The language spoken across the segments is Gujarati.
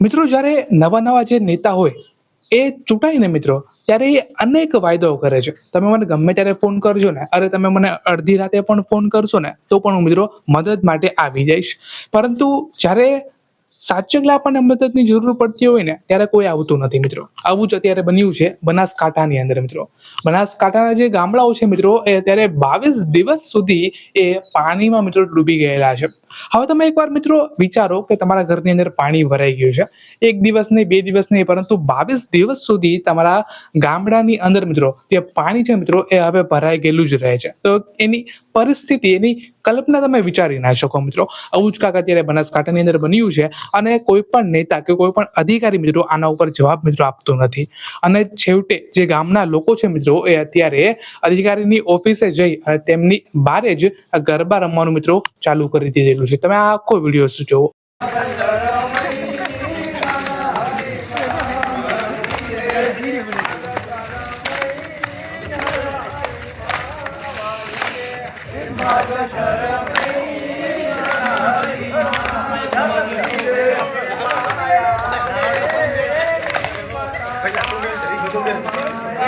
મિત્રો, જ્યારે નવા નવા જે નેતા હોય, એ ચૂંટાઈને મિત્રો, ત્યારે એ અનેક વાયદાઓ કરે છે. તમે મને ગમે ત્યારે ફોન કરજો ને, અરે તમે મને અડધી રાતે પણ ફોન કરશો ને, તો પણ હું મિત્રો મદદ માટે આવી જઈશ. પરંતુ જ્યારે સાચકલા આપણને મદદની જરૂર પડતી હોય ને, ત્યારે કોઈ આવતું નથી મિત્રો. આવું જ અત્યારે બન્યું છે બનાસકાંઠાની અંદર મિત્રો. બનાસકાંઠાના જે ગામડાઓ છે મિત્રો, એ અત્યારે બાવીસ દિવસ સુધી એ પાણીમાં મિત્રો ડૂબી ગયેલા છે. હવે તમે એકવાર મિત્રો વિચારો કે તમારા ઘરની અંદર પાણી ભરાઈ ગયું છે. એક દિવસ નહીં, બે દિવસ નહીં, પરંતુ બાવીસ દિવસ સુધી તમારા ગામડાની અંદર મિત્રો, જે પાણી છે મિત્રો, એ હવે ભરાઈ ગયેલું જ રહે છે. તો એની પરિસ્થિતિ, એની કલ્પના તમે વિચારી ના શકો મિત્રો. આવું જ કાંક અત્યારે બનાસકાંઠાની અંદર બન્યું છે. અને કોઈ પણ નેતા કે કોઈ પણ અધિકારી મિત્રો આના ઉપર જવાબ મિત્રો આપતો નથી. અને છેવટે જે ગામના લોકો છે મિત્રો, એ અત્યારે અધિકારીની ઓફિસે જઈ અને તેમની બારે જ ગરબા રમવાનું મિત્રો ચાલુ કરી દીધેલું છે. તમે આ આખો વીડિયો જુઓ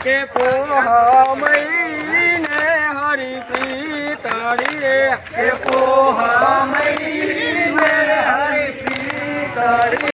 કે પોહ હરી હરિ પ્રીતરી રે કે